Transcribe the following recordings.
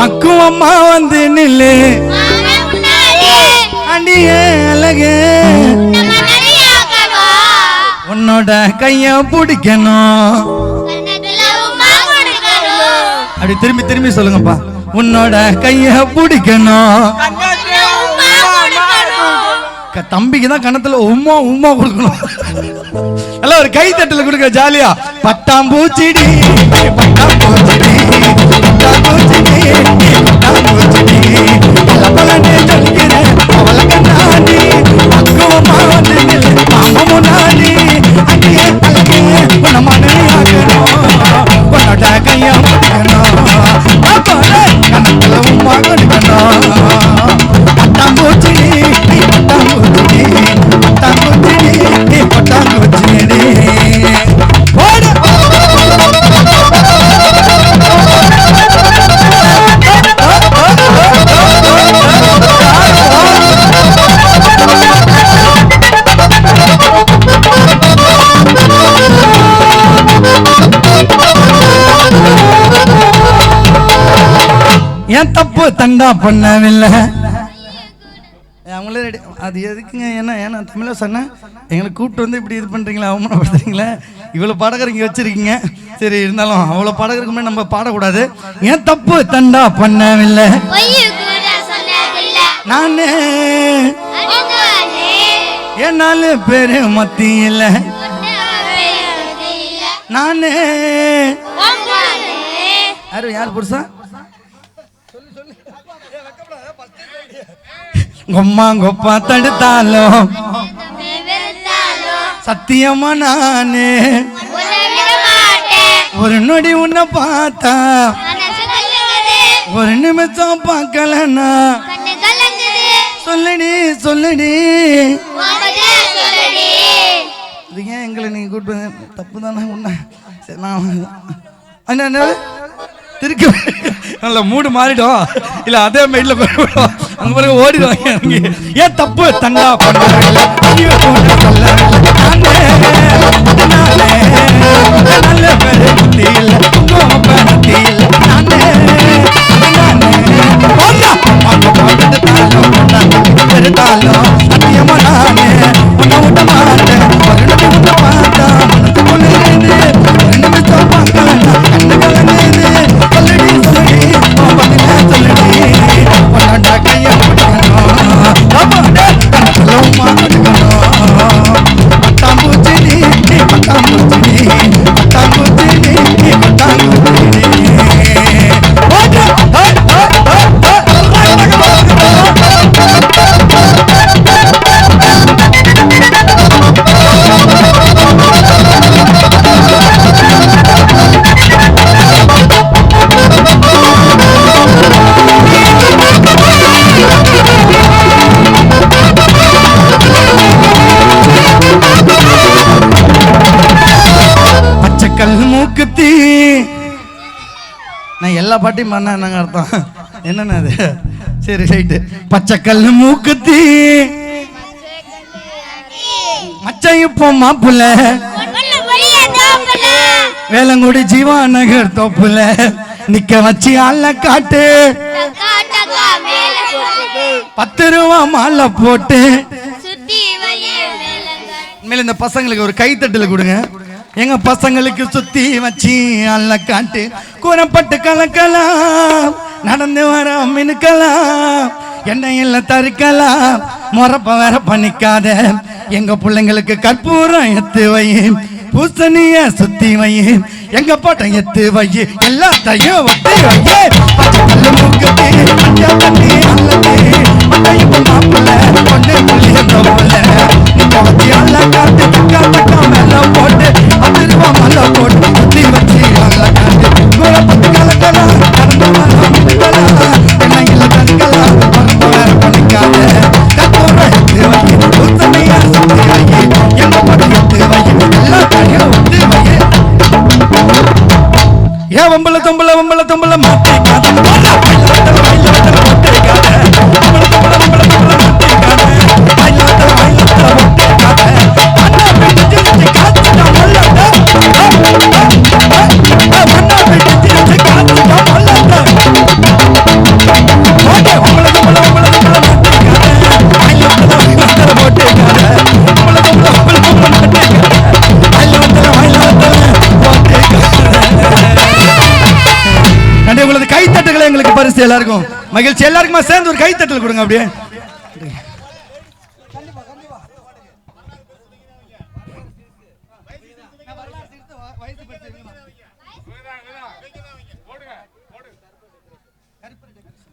பக்குவம்மா வந்து நில்லு. அடியே அழகு. உன்னோட கைய பிடிக்கணும். உமா அப்படி திரும்பி திரும்பி சொல்லுங்கப்பா. உன்னோட கைய பிடிக்கணும். உமா தம்பிக்கு தான் கணத்துல உம்மா உம்மா கொடுக்கணும். எல்லாம் ஒரு கை தட்டல கொடுக்க ஜாலியா. பட்டாம்பூச்சிடி பட்டாம்பூச்சிடி. பட்டாம்பூச்சிடி ஏன் தப்பு தண்டா பண்ணவில்லை. அவங்களே ரெடி அது எதுக்குங்க? என்ன ஏன்னா தமிழ சொன்னேன் எங்களை கூப்பிட்டு வந்து இப்படி இது பண்ணுறீங்களா அவமானப்படுத்துறீங்களா? இவ்வளோ பாடகர் இங்கே வச்சிருக்கீங்க. சரி இருந்தாலும் அவ்வளோ பாடகருக்கு முன்னாடி நம்ம பாடக்கூடாது. ஏன் தப்பு தண்டா பண்ணவில்லை. நானே என் நாலு பேர் மத்தியில். நானே யாரு யார் புருஷா? கொம்மா கொப்பா தடுத்தாலும் சத்தியமா நானே. ஒரு நொடி உன்னை பார்த்தா ஒரு நிமிஷம் பார்க்கலன்னா. சொல்லடி சொல்லுடி. சொல்லுடி சொல்லடி இது ஏன் எங்களை நீங்க கூப்பிட்டு தப்பு தானே உன்ன. சரி நான் அண்ணா என்ன நல்ல மூடு மாறிடும். இல்ல அதே மைண்ட்ல போயிடும் அங்க பிறகு ஓடிடுவாங்க இறங்கி. ஏன் தப்பு? தண்டா பண்ணவில்லை நானே, நல்ல எல்லா பாட்டையும் பண்ண என்னங்க அர்த்தம்? என்னண்ணா அது? சரி ரைட்டு பச்சைக்கல் மூக்குத்தி. மச்சை இப்போ மாப்புல வேலங்குடி ஜீவா நகர் தோப்புல. நிக்க வச்சு ஆள காட்டு. மேல பத்து ரூபா மாலை போட்டு. உண்மையில இந்த பசங்களுக்கு ஒரு கைத்தட்டல கொடுங்க. எங்க பசங்களுக்கு சுத்தி வச்சு அல்ல காட்டு. கூறப்பட்டு கலக்கலாம் நடந்து வர மினுக்கலாம் எண்ணெயில் தருக்கலாம் முறப்ப வேற பண்ணிக்காத. எங்க பிள்ளைங்களுக்கு கற்பூரம் எத்து வை பூசணிய சுத்தி வை எங்க போட்ட எத்து வை எல்லாத்தையும் ஏ வம்பள தொம்பள வம்பள தொம்பள எல்லாருக்கும். மகிழ்ச்சி. எல்லாருக்குமா சேர்ந்து ஒரு கைத்தட்டல் கொடுங்க அப்படியே.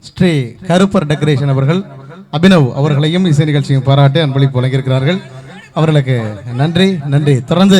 ஸ்ரீ கருப்பர் டெக்கரேஷன் அவர்கள் அபினவ் அவர்களையும் இசை நிகழ்ச்சியும் பாராட்டி அன்பளிப்பு வழங்கியிருக்கிறார்கள். அவர்களுக்கு நன்றி. நன்றி. தொடர்ந்து